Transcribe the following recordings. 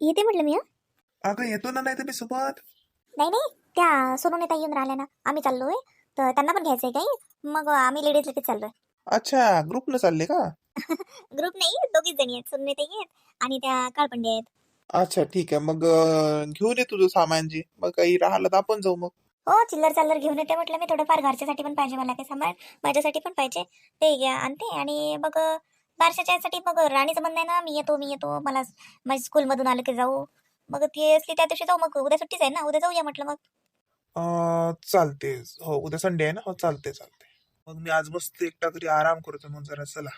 येते म्हटलं मी हं. अगं येतो ना नाही तर मी सोबत. नाही नाही त्या सोनूने ताई येऊन राहिल्या ना. आम्ही चाललोय. तर त्यांना पण घ्यायचंय काही. मग आम्ही लेडीज लगेच चाललोय. अच्छा ग्रुपनं चालले का? ग्रुप नाही दोघीच जणी आहेत. सोनूने ताई आहेत आणि त्या काळपंडे आहेत. अच्छा ठीक आहे. मग अं, घेऊन ये तुझं सामानजी. मग काही राहिलं तर आपण जाऊ मग. हो चिल्लर चाल्लर घेऊन येते म्हटलं मी. थोडंफार घरच्यासाठी पण पाहिजे मला काही सामान. माझ्यासाठी पण पाहिजे. ते घ्या आणते आणि मग बारशाच्या यासाठी मग राणीचं म्हणणं आहे ना मी येतो मी येतो मला माझ्या स्कूलमधून आलं की जाऊ. मग ती असली त्या दिवशी जाऊ मग उद्या सुट्टीच आहे ना उद्या जाऊया म्हटलं मग. अं, चालते हो उद्या संडे आहे ना हो चालते चालते मग मी आज मस्त एकटा घरी आराम करतो मग जरा चला.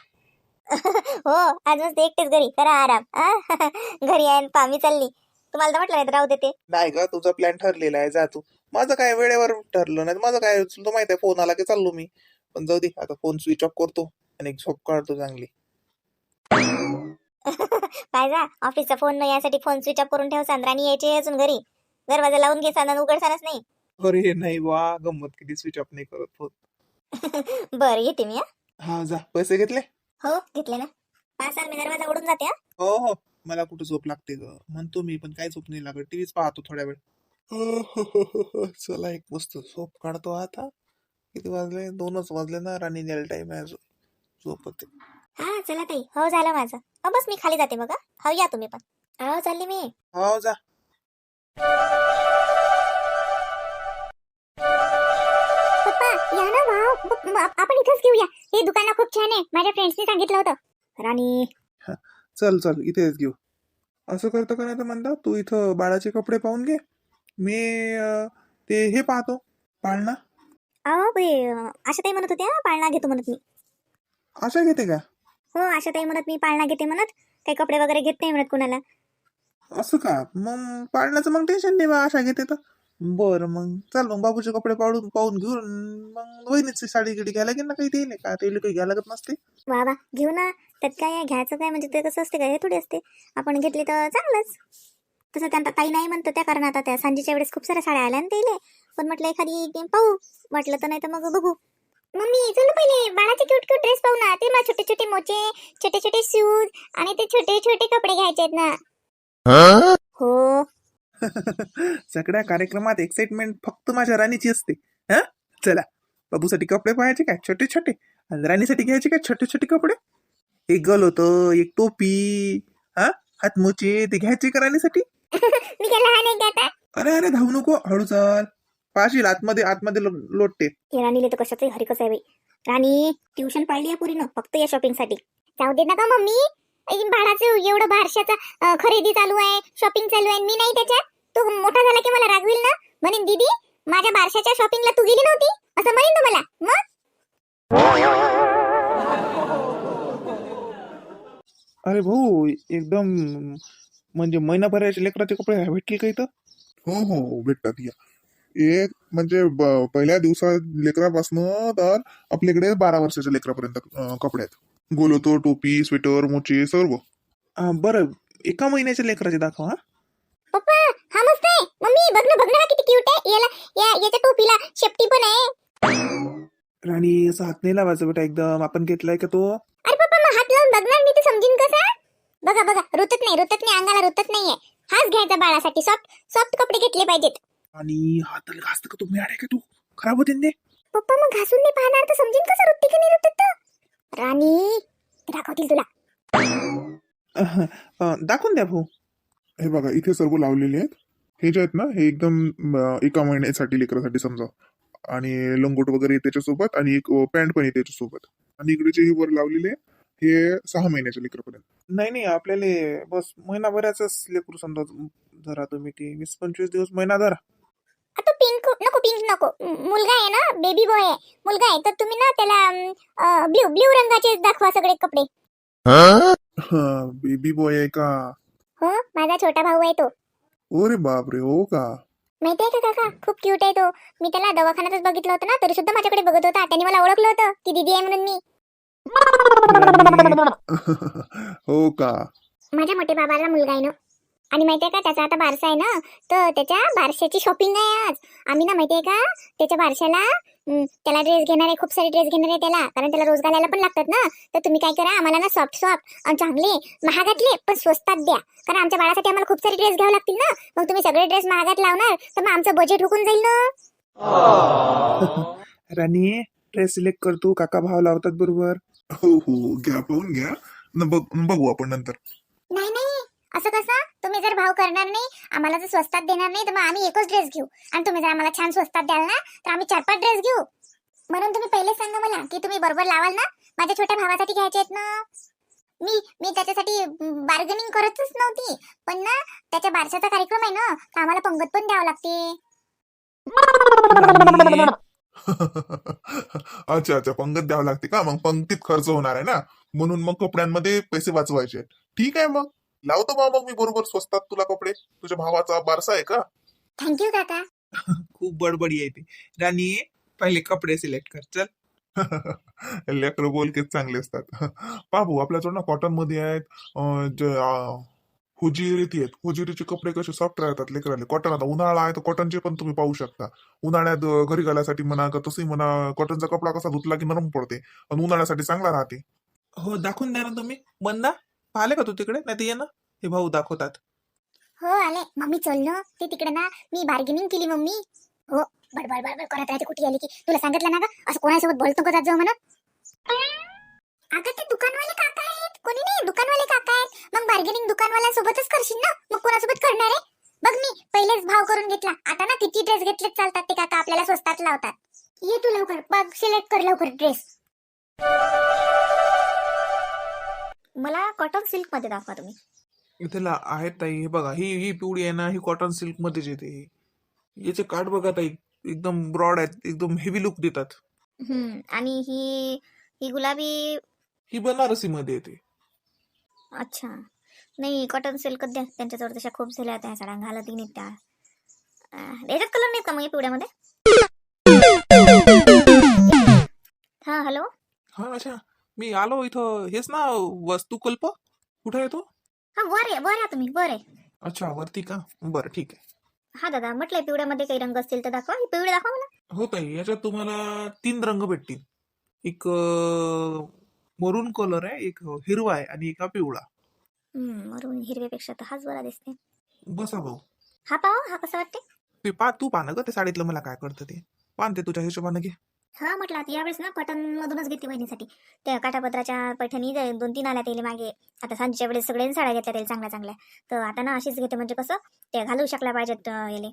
हो आज मस्त एकटेच घरी करा आराम. आ? घरी आहे पा मी चालली. तुम्हाला तर म्हटलं नाही तर राहू देते. नाही ग तुझा प्लॅन ठरलेला आहे जा तू. माझं काय वेळेवर ठरलं नाही माझं काय तुला माहीत आहे फोन आला की चाललो मी. पण जाऊ दे आता फोन स्विच ऑफ करतो आणि एक झोप काढतो चांगली. पाहिजा ऑफिसचा फोन न यासाठी फोन स्विच ऑफ करून ठेव राणी यायची अजून घरी. दरवाजा लावून घे सांगा उघडसानच नाही. अरे नाही वा गंमत किती स्विच ऑफ नाही करत फोन बरं येते मी हा. हा जा. पैसे घेतले? हो घेतले ना. पाच मी दरवाजा उडून जाते हा. हो हो. मला कुठं झोप लागते ग? म्हणतो मी पण काय झोप नाही लागत. टीव्हीच पाहतो थोड्या वेळ. चला एक मस्त झोप काढतो आता. किती वाजले? दोनच वाजले ना राणी न्यायला टाइम आहे अजून. झोप होते हा चला ताई. हो झालं माझं. हो बस मी खाली जाते बघा. हो या तुम्ही पण. हो चालली मी. हो जा. पप्पा या ना वाव. आपण इथंच घेऊया. हे दुकान खूप छान आहे. माझ्या फ्रेंड्सनी सांगितलं होतं. राणी. चल चल इथेच घेऊ. असं करतं का नाही तर म्हणता तू इथं बाळाचे कपडे पाहून घे. मी अं, ते हे पाहतो. पाळणा. अहो बे आशा ताई म्हणत होत्या पाळणा घेतो म्हणत मी. अशा घेते का? हो आशा ताई म्हणत मी पाळणा घेते म्हणत काही कपडे वगैरे घेत नाही म्हणत कुणाला. असं का? मग पाळण्याचं मग टेन्शन नाही बा अशा घेते तर. बरं मग चल मग बाबूचे कपडे पाडून पाहून घेऊन मग वहिनीची साडी गिडी घ्यायला लागेल ना काही ते नाही का? ते काही घ्यायला लागत नसते. वा वा घेऊ ना. त्यात काय आहे, घ्यायचं काय? म्हणजे ते कसं असते काय हे थोडी असते. आपण घेतली तर चांगलंच. तसं त्यांना ताई नाही म्हणतो त्या कारण आता त्या सांजेच्या वेळेस खूप साऱ्या साड्या आल्या ना ते पण म्हटलं एखादी पाहू. वाटलं तर नाही तर मग बघू. मम्मी चल पहिले बाळाचे क्यूट क्यूट ड्रेस पाहू ना. ते मला छोटे छोटे मोचे छोटे छोटे शूज आणि ते छोटे छोटे कपडे घ्यायचे आहेत ना. हो. सगळ्या कार्यक्रमात एक्साइटमेंट फक्त माझ्या राणीची असते. हा? चला. बाबूसाठी कपडे पाहायचे काय? छोटे छोटे. आणि राणीसाठी घ्यायचे काय? छोटे छोटे कपडे? एक गल होतं एक टोपी. हा? हातमोचे ते घ्यायचे का राणीसाठी? अरे अरे धावू नको. हळू चाल. पाशील आतमध्ये आतमध्ये लो- लोटते. हे राणीले तर कशाचंही हरिकच आहे बाई. राणी ट्युशन पाळली आहे पुरीनं फक्त या शॉपिंगसाठी जाऊ दे ना का मम्मी. बाळाचं एवढं बारशाचा अं, खरेदी चालू आहे शॉपिंग चालू आहे मी नाही त्याच्यात. तो मोठा झाला की मला रागविल ना? म्हणेन दीदी माझ्या बारशाच्या शॉपिंगला तू गेली नव्हती? असं म्हणेन ना मला. मग? अरे भाऊ एकदम म्हणजे महिनाभराचे लेकराचे कपडे भेटतील का इथं? हो हो भेटतात या. एक म्हणजे ब- पहिल्या दिवसात लेकरापासनं तर आपल्याकडे बारा वर्षाच्या लेकरापर्यंत कपडे आहेत. गोलोतो टोपी स्वेटर मोचे सर्व. हा, बरं. एका महिन्याच्या लेकराचे दाखव हा. पप्पा हा मस्त आहे. मम्मी बघ ना बघ ना हा किती क्यूट आहे. याला या याच्या टोपीला शेपटी पण आहे. राणी असं हात नाही लावायचं बेटा एकदम. आपण घेतलाय का तो? अरे पप्पा मग हात लावून बघणार. मी तर समजीन कसा? बघा बघा. रुतत नाही रुतत नाही. अंगाला रुतत नाहीये. हाच घ्यायचा बाळासाठी. सॉफ्ट सॉफ्ट कपडे घेतले पाहिजेत. आणि हाताला घासतं का तू? मिळाड आहे का तू? खराब होते ना पप्पा मग घासून नाही पाहणार तर समजीन कसं रुतते की नाही रुतत तर? राणी दाखवतील तुला. दाखवून द्या भाऊ. हे बघा इथे सर्व लावलेले आहेत. हे जे आहेत ना हे एकदम एका महिन्यासाठी लेकरासाठी समजा. आणि लंगोट वगैरे त्याच्यासोबत आणि एक पॅन्ट पण आहे त्याच्यासोबत. आणि इकडे जे हे वर लावलेले आहे, हे सहा महिन्याच्या लेकरापर्यंत. नाही नाही आपल्याला बस महिनाभराच लेकरू समजा जरा तुम्ही ते वीस पंचवीस दिवस महिना धरा. तो पिंक नको पिंक नको. मुलगा आहे ना बेबी बॉय आहे. मुलगा आहे तर तुम्ही ना त्याला ब्ल्यू ब्ल्यू रंगाचे दाखवा सगळे कपडे. हा बेबी बॉय आहे का? हो माझा छोटा भाऊ आहे तो. अरे बापरे हो का? माहिती आहे का काका? खूप क्यूट आहे तो. मी त्याला दवाखान्यातच बघितलं होतं ना तरी सुद्धा माझ्याकडे बघत होता. त्याने मला ओळखलं होतं की दीदी आहे म्हणून मी. हो का? माझ्या मोठे बाबाला मुलगा आहे ना. आणि माहितीये का त्याचा आता बारसा आहे ना तर त्याच्या बारशाची शॉपिंग आहे आज. आम्ही ना माहितीये का त्याच्या बारशाला त्याला ड्रेस घेणार आहे खूप सारे ड्रेस घेणार आहे त्याला कारण त्याला रोज घालायला पण लागतात ना. तर तुम्ही काय करा आम्हाला ना सॉफ्ट सॉफ्ट आणि चांगले महागातले पण स्वस्तात द्या. कारण आमच्या बाळासाठी आम्हाला खूप सारे ड्रेस घ्यावे लागतील ना. मग तुम्ही सगळे ड्रेस महागात लावणार तर मग आमचं बजेट हुकून जाईल ना. राणी ड्रेस सिलेक्ट करतो काका भाव लावतात बरोबर. हो हो घ्या पाहून घ्या. बघू आपण नंतर. नाही नाही असं कसं? तुम्ही जर भाव करणार नाही आम्हाला जर स्वस्तात देणार नाही तर मग आम्ही एकच ड्रेस घेऊ. आणि तुम्ही जर आम्हाला छान स्वस्तात द्याल ना तर आम्ही चार पाच ड्रेस घेऊ. म्हणून तुम्ही पहिले सांगा मला की तुम्ही बरोबर लावाल ना? माझ्या छोट्या भावासाठी घ्यायचे आहेत ना? मी मी त्याच्यासाठी बार्गेनिंग करतच नव्हती. पण ना त्याच्या बारशाचा कार्यक्रम आहे ना तर आम्हाला पंगत पण द्यावं लागते. अच्छा अच्छा पंगत द्यावं लागते का? मग पंक्तीत खर्च होणार आहे ना? म्हणून मग कपड्यांमध्ये पैसे वाचवायचे ठीक आहे मग. लावतो बा मग मी बरोबर स्वस्तात तुला कपडे. तुझ्या भावाचा बारसा आहे का? थँक्यू काका. खूप बडबडी आहे ती. राणी पहिले कपडे सिलेक्ट कर. चल. लेकर बोलकेच चांगले असतात. बाबू आपल्याजवळ ना कॉटनमध्ये आहेत हुजिरीती आहेत. हुजिरीचे कपडे कसे सॉफ्ट राहतात लेकराले. कॉटन आता उन्हाळा आहे तर कॉटनचे पण तुम्ही पाहू शकता. उन्हाळ्यात घरी घालायसाठी म्हणा का तसंही म्हणा कॉटनचा कपडा कसा धुतला की नरम पडते. आणि उन्हाळ्यासाठी चांगला राहते. हो दाखवून द्या ना तुम्ही. बंदा. पाहिले का तू तिकडे? नाही ते ये ना. हे भाऊ दाखवतात. हो आले. मम्मी चल ना. ते तिकडे ना. मी बार्गेनिंग केली मम्मी. हो बडबड बडबड करत राहते. कुठे आली की तुला सांगितलं ना का असं कोणासोबत बोलतो का जात जाऊ म्हणत अगं ते दुकानवाले काका आहेत. कोणी नाही. दुकानवाले काका आहेत. मग बार्गेनिंग दुकानवाल्यासोबतच करशील ना? मग कोणासोबत करणार आहे? बघ मी पहिलेच भाव करून घेतला. आता ना किती ड्रेस घेतलेच चालतात ते काका आपल्याला स्वस्तात लावतात. ये तू लवकर. बघ सिलेक्ट कर लवकर ड्रेस मला कॉटन सिल्कमध्ये दाखवा तुम्ही. त्याला आहेत ताई हे बघा ही ही पिवळी आहे ना ही कॉटन सिल्क मध्येच येते याचे कार्ड बघा ताई एकदम ब्रॉड आहेत एकदम हेवी लुक देतात. हम्म आणि ही ही गुलाबी ही बनारसी मध्ये येते. अच्छा. नाही कॉटन सिल्कच द्या त्यांच्याजवळ तशा खूप झाल्या त्या साड्या घालत नाहीत त्या. अं, याच्यात कलर नाहीत का मग या पिवळ्यामध्ये हा हॅलो हा अच्छा मी आलो इथं हेच ना वस्तुकल्प? कुठे आहे तो? हा वर आहे वर आहे तुम्ही वर आहे. अच्छा वरती का? बरं ठीक आहे. हा दादा म्हटलंय पिवळ्यामध्ये काही रंग असतील तर दाखवा. हे पिवळे दाखवा मला. हो ताई याच्यात तुम्हाला तीन रंग भेटतील. एक मरून कलर आहे एक हिरवा आहे आणि एक पिवळा. हम्म मरून हिरव्यापेक्षा तर हाच बरा दिसते बसा भाऊ. हा पाहो हा कसा वाटते ते पा तू पाहणं ग ते साडीतलं मला काय कळतं ते. पान ते तुझ्या हिशोबानं घे. हा म्हटलं आता यावेळेस ना कॉटन मधूनच घेतली बहिणीसाठी. त्या काठापत्राच्या पैठणी दोन तीन आल्या त्याला मागे. आता सांजेच्या वेळेस सगळ्यांनी साड्या घेतल्या त्याला चांगल्या चांगल्या. तर आता ना अशीच घेते म्हणजे कसं ते घालू शकला पाहिजेत याले.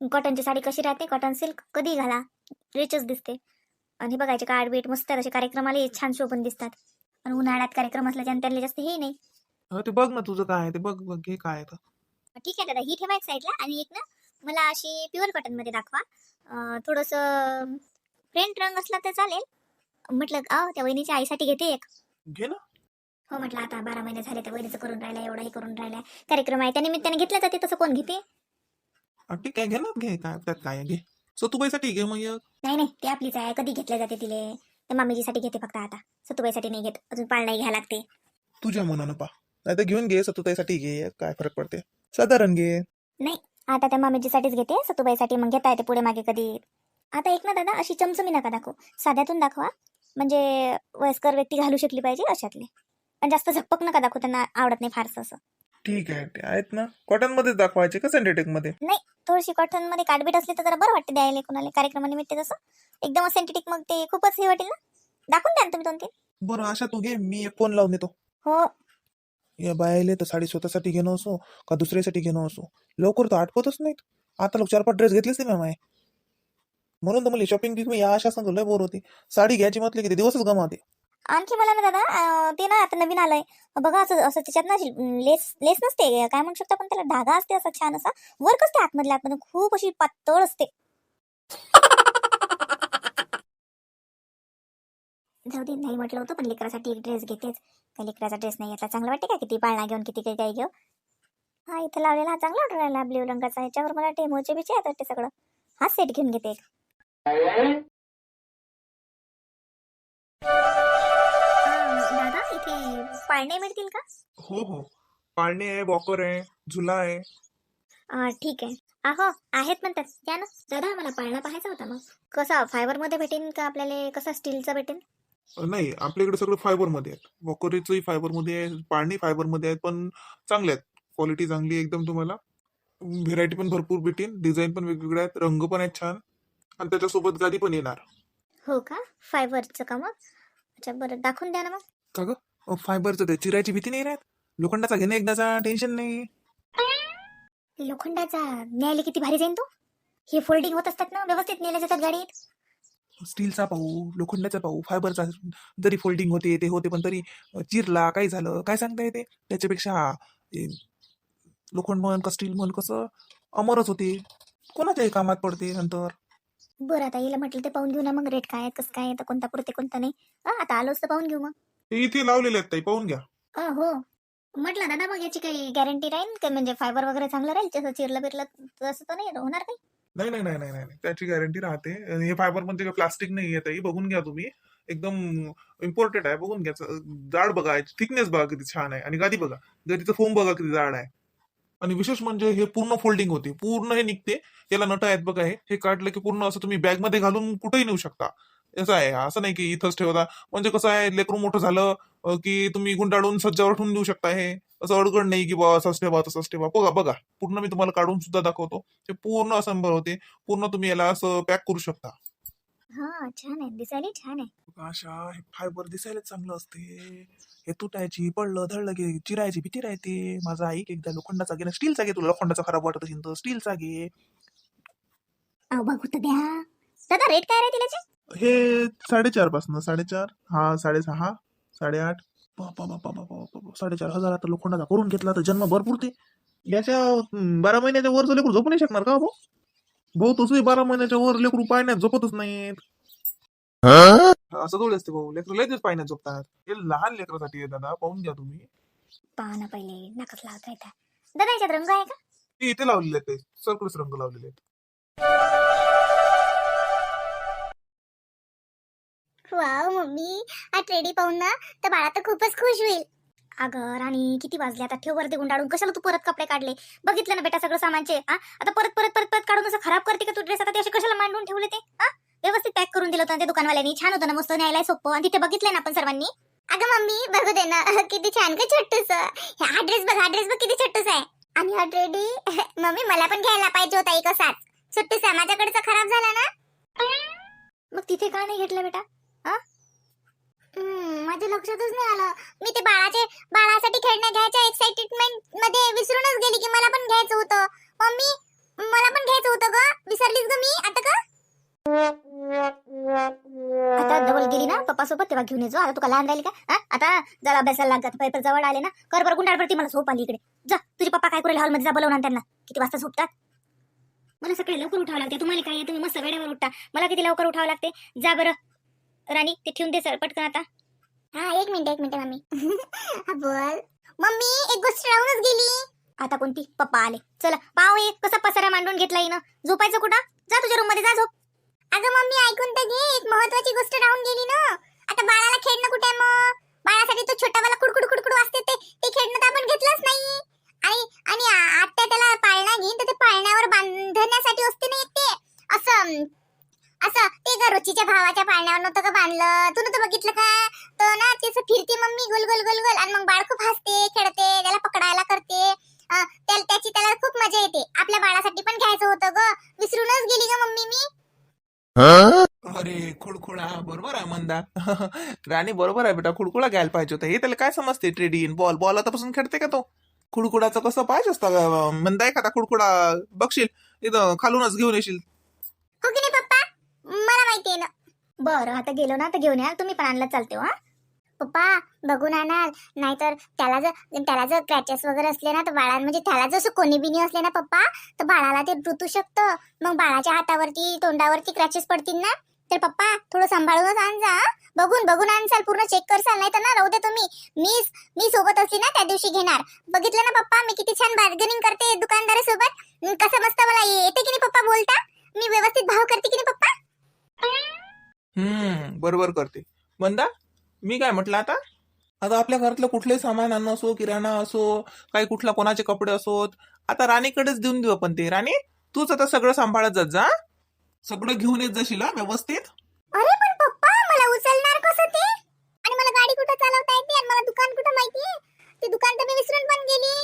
कॉटनची साडी कशी राहते? कॉटन सिल्क कधी घाला? रिचच दिसते. आणि हे बघायचे कार्ड बीट मस्त असे कार्यक्रमाला छान शोभून दिसतात. आणि उन्हाळ्यात कार्यक्रम असल्याच्यानं त्यांना जास्त हे नाही. हा ते बघ ना तुझं काय ते बघ बघ घे काय. ठीक आहे दादा ही ठेवा एक साईडला आणि एक ना मला अशी प्युअर कॉटनमध्ये दाखवा. थोडंसं प्रिंट रंग असला तर चालेल. म्हटलं अ त्या वहिनीच्या आईसाठी घेते एक. घे ना. हो म्हटलं आता बारा महिने झाले त्या वहिनीचं करून राहिला एवढाही करून राहिलाय. कार्यक्रम आहे त्या निमित्ताने घेतलं जाते तसं कोण घेते? हा, ठीक आहे घे ना घे काय त्यात काय आहे, घे. सतुबाईसाठी घे मग एक. नाही नाही ती आपलीच आहे कधी घेतल्या जाते तिले? तर मामीजीसाठी घेते फक्त आता. सतुबाईसाठी नाही घेत अजून पाळणाही घ्यायला लागते. तुझ्या मनानं पा. नाही तर घेऊन घे सतुताईसाठी घे काय फरक पडते? साधारण घे. आता त्या मामीजीसाठीच घेते सतुबाईसाठी मग घेता येते पुढे मागे कधी? आता एक ना दादा अशी चमचमी नका दाखवू. साध्यातून दाखवा. म्हणजे वयस्कर व्यक्ती घालू शकली पाहिजे अशातले. पण जास्त झपक नका दाखवू त्यांना आवडत नाही फारसं असं. ठीक आहे ते आहेत ना. कॉटन मध्येच दाखवायचे का सेंटेटिकमध्ये? थोडीशी कॉटनमध्ये काटबीट असली तर जरा बरं वाटते द्यायला कोणाला कार्यक्रमानिमित्त तसं एकदम सेंटेटिक मग ते खूपच हे वाटेल ना. दाखवून द्या ना तुम्ही दोन तीन बरं अशा तू घे मी एक फोन लावून देतो. हो. या बायाले तर साडी स्वतःसाठी घेणं असो का दुसऱ्यासाठी घेणं असो. लवकर तर आठवतच नाहीत. आता लोक चार पाच ड्रेस घेतलेच नाही माय. म्हणून तर मला शॉपिंग मी या अशा सांगतो लय बोर होती. साडी घ्यायची म्हटली किती दिवसच गमावते. आणखी मला ना दादा अं, ते ना आता नवीन आलंय. बघा असं असं त्याच्यात ना अशी, लेस लेस नसते काय म्हणू शकतो आपण त्याला? धागा असते असा छान असा. वर्क असते आतमधल्या आतमध्ये खूप अशी पातळ असते. जाऊ दे नाही म्हटलं होतं पण लेकरासाठी एक ड्रेस घेतेच. काही लेकराचा ड्रेस नाही घेतला चांगला वाटते का किती पाळणा घेऊन किती काही काही घेऊ हा इथं लावलेला हा चांगला वाटला राहिला ब्ल्यू रंगाचा. ह्याच्यावर मला टेमोचे बिचे येतात ते सगळं. हा सेट घेऊन घेते एक. दादा इथे पाळणे मिळतील का? हो हो. पाळणे आहे वॉकर आहे झुला आहे. अं, ठीक आहे. अहो आहेत म्हणतात. द्या ना. दादा मला पाळणा पाहायचा होता मग. कसा फायबरमध्ये भेटेन का आपल्याला? कसा स्टीलचा भेटेन? नाही आपल्याकडे सगळं फायबरमध्ये आहेत. वॉकरीचंही फायबरमध्ये आहे पाणी फायबरमध्ये आहेत पण चांगले आहेत. क्वालिटी चांगली आहे एकदम तुम्हाला. व्हेरायटी पण भरपूर भेटेल डिझाईन पण वेगवेगळ्या आहेत. रंग पण आहेत छान. आणि त्याच्यासोबत गादी पण येणार. हो का? फायबरचं का मग? अच्छा बरं दाखवून द्या ना मग. का ग? फायबरचं ते चिरायची भीती नाही राहत. लोखंडाचा घेणे एकदाचा टेन्शन नाही. लोखंडाचा न्यायला किती भारी जाईन तो? हे फोल्डिंग होत असतात ना व्यवस्थित नेल्या जातात गाडीत. स्टीलचा पाहू लोखंडाचा पाहू फायबरचा जरी फोल्डिंग होते ते होते पण तरी चिरला काही झालं काय सांगता येते? त्याच्यापेक्षा लोखंड म्हण का स्टील म्हण कसं अमरच होते. कोणाच्याही कामात पडते नंतर. बरं आता येईल म्हटलं ते पाहून घेऊ ना मग रेट काय आहे कसं काय आहे तर कोणता पुरते कोणता नाही. हा आता आलोच तर पाहून घेऊ मग. ते इथे लावलेले आहेत ताई पाहून घ्या. अ, हो. म्हटलं दादा मग याची काही गॅरंटी राहील का? म्हणजे फायबर वगैरे चांगलं राहील? तसं चिरलं बिरलं तसं तर नाही होणार काही? नाही नाही नाही नाही नाही नाही. त्याची गॅरंटी राहते. आणि हे फायबर म्हणजे प्लास्टिक नाही येत आहे बघून घ्या तुम्ही. एकदम इम्पॉर्टंट आहे बघून घ्या. जाड बघा थिकनेस बघा किती छान आहे. आणि गादी बघा गादीचं फोम बघा किती जाड आहे. आणि विशेष म्हणजे हे पूर्ण फोल्डिंग होते. पूर्ण हे निघते. याला नट आहेत बघा हे. हे काढलं की पूर्ण असं तुम्ही बॅगमध्ये घालून कुठेही नेऊ शकता. असं आहे. असं नाही की इथंच ठेवता. म्हणजे कसं आहे लेकरू मोठं झालं की तुम्ही गुंडाळून सज्जावर ठेवून देऊ शकता हे. असं अडगड नाही की बा असंच ठेवा तसंच ठेवा. बघा बघा. पूर्ण मी तुम्हाला काढून सुद्धा दाखवतो. ते पूर्ण असंबर होते. पूर्ण तुम्ही याला असं पॅक करू शकता. हा छान आहे. दिसायला छान आहे. अशा हे फायबर दिसायला चांगलं असते. हे तुटायची पडलं धडलं की चिरायची भीती राहते. माझा ऐक एकदा लोखंडाचा घे ना स्टीलचा घे तुला लोखंडाचा खराब वाटत असेल तर स्टीलचा घे अहो बघू तर द्या. दादा रेट काय राहतील याचे हे साडेचार पासन साडेचार हा साडेसहा साडेआठ. बापा बापा बापा बापा बापा. साडेचार हजारात लोखंडाचा करून घेतला तर जन्म भरपूर ते. याच्या अं, बारा महिन्याच्या वर लेकरू झोपू नाही शकणार का भाऊ? भाऊ तसंही बारा महिन्याच्या वर लेकरू पाण्यात झोपतच नाहीत. असं थोडी असते भाऊ लेकरू लगेच पाण्यात झोपतात. हे लहान लेकरासाठी आहे दादा पाहून घ्या तुम्ही. पहा ना पहिले नकच लावता येतात दादा याच्यात रंग आहे का? ते इथे लावलेले आहेत ते सर्कुलस रंग लावलेले आहेत. Wow mummy. हा ट्रेडी पाहून ना तर बाळा तर खूपच खुश होईल. अगं राणी किती वाजले? आता ठेव वरती गुंडाळून. कशाला तू परत कपडे काढले? बघितलं ना बेटा सगळं सामानचे हा आता परत परत परत परत काढून असं खराब करते का तू ड्रेस आता ते असे कशाला मांडून ठेवले ते हा व्यवस्थित पॅक करून दिलं होतं ते दुकानवाल्यानी. छान होतं ना मस्त न्यायला सोपं. आणि तिथे बघितलं ना आपण सर्वांनी. अगं मम्मी बघू दे ना. किती छान का छोटूस? हा ड्रेस बघ हा ड्रेस बघ किती छोटूस आहे. आणि ऑलरेडी मम्मी मला पण घ्यायला पाहिजे होता एक असाच. छोटूस आहे. माझ्याकडचा खराब झाला ना? मग तिथे का नाही घेतला बेटा? माझ्या लक्षातच नाही आलं. मी ते बाळाचे बाळासाठी खेळण्या घ्यायच्या एक्साइटमेंटमध्ये विसरूनच गेली की मला पण घ्यायचं होतं. मम्मी मला पण घ्यायचं होतं ग. विसरलीस ग मी? आता का? आता डबल गेली ना पप्पा सोबत तेव्हा घेऊन येतो आता तुला लहान राहिली का? आता जरा अभ्यासाला लागत पेपर जवळ आले ना. कर बरं गुंडाळपरती मला झोप आली इकडे. जा तुझे पप्पा काय करेल? हॉलमध्ये जा बोलवणार त्यांना. किती वाजता झोपतात? मला सकाळी लवकर उठावं लागते. तुम्हाला काय तुम्ही मस्त वेळेवर उठता मला किती लवकर उठावं लागते? जा बरं. राणी ते ठेवून दे सर पटकन आता. हा एक मिनिट एक मिनिट मम्मी. हा, बोल. मम्मी एक गोष्ट राहूनच गेली. आता कोणती? पप्पा आले. चला पाव एक कसा पसारा मांडून घेतला हिनं. झोपायचं कुठं? जा तुझ्या रूममध्ये जा झोप. अगं मम्मी ऐकून तर घे एक महत्वाची गोष्ट राहून गेली ना. आता बाळाला खेळणं कुठे आहे मग? बाळासाठी तो छोटा बाला कुडकुड कुडकुड वाजते ते. ते खेळणं तर आपण घेतलंच नाही. आणि आणि आ- आत्या त्याला पाळणा घेईन तर ते पाळण्यावर बांधण्यासाठी असते ना एक ते. असं असं ते का रुचीच्या भावाच्या पाळण्यावर नव्हतं का बांधलं. तू नव्हतं बघितलं? फिरते मम्मी गोल गोल गोल गोल आणि मग बाळ खूप हसते खेळते त्याला पकडायला करते. अं, त्याला त्याची त्याला खूप मजा येते. आपल्या बाळासाठी पण घ्यायचं होतं ग. विसरूनच गेली ग मम्मी मी. अरे खुडखुडा बरोबर आहे मंदा. राणी बरोबर आहे बेटा. खुडखुडा घ्यायला पाहिजे होता. हे त्याला काय समजते ट्रेडिन बॉल बॉल आतापासून खेळते का तो? खुडखुडाचं कसं पाहिजे असतं? मंदा एखादा खुडखुडा बघशील इथं खालूनच घेऊन येशील. हो की नाही पप्पा? मला माहिती आहे ना. बरं आता गेलो ना तर घेऊन या. तुम्ही पण आणला चालते हा? पप्पा बघून आणाल. नाहीतर त्याला जर त्याला जर क्रॅचेस वगैरे असले ना तर बाळा म्हणजे त्याला जसं असं कोणी बिनी असले ना पप्पा तर बाळाला ते रुतू शकतं. मग बाळाच्या हातावरती तोंडावरती क्रॅचेस पडतील ना. तर पप्पा थोडं सांभाळूनच आण जा बघून बघून आणसाल पूर्ण चेक करसाल. नाही तर ना राहू दे तुम्ही. मी मी सोबत असली ना त्या दिवशी घेणार. बघितलं ना पप्पा मी किती छान बार्गेनिंग करते दुकानदारासोबत. कसं मस्त मला येते की नाही पप्पा बोलता? मी व्यवस्थित भाव करते की नाही पप्पा? हम्म बरोबर करते. मंदा? मी काय म्हटलं आता? आता आपल्या घरातलं कुठलंही सामान आणणं असो किराणा असो काही कुठला कोणाचे कपडे असोत आता राणीकडेच देऊन देऊ आपण ते. राणी तूच आता सगळं सांभाळत जात जा. सगळं घेऊन येत जाशील हा व्यवस्थित? अरे पण पप्पा मला उचलणार कसं ते? आणि मला गाडी कुठं चालवता येते आणि मला दुकान कुठं माहितीये ते दुकान तर मी विसरून पण गेली.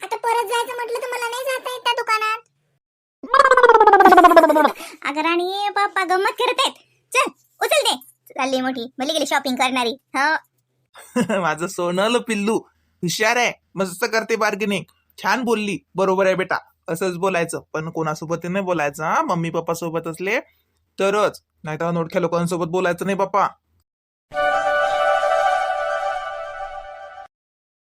आता परत जायचं म्हटलं तर मला नाही जाता येत त्या दुकानात. अगं राणी पप्पा गंमत करत आहेत. चल उचल दे चालली मोठी. भले गेली शॉपिंग करणारी. हो. माझं सोनल पिल्लू. हुशार आहे. मस्त करते बार्गेनिंग छान बोलली. बरोबर आहे बेटा. असंच बोलायचं. पण कोणासोबत नाही बोलायचं हा? मम्मी पप्पा सोबत असले तरच. नाही तर अनोळख्या लोकांसोबत बोलायचं नाही पप्पा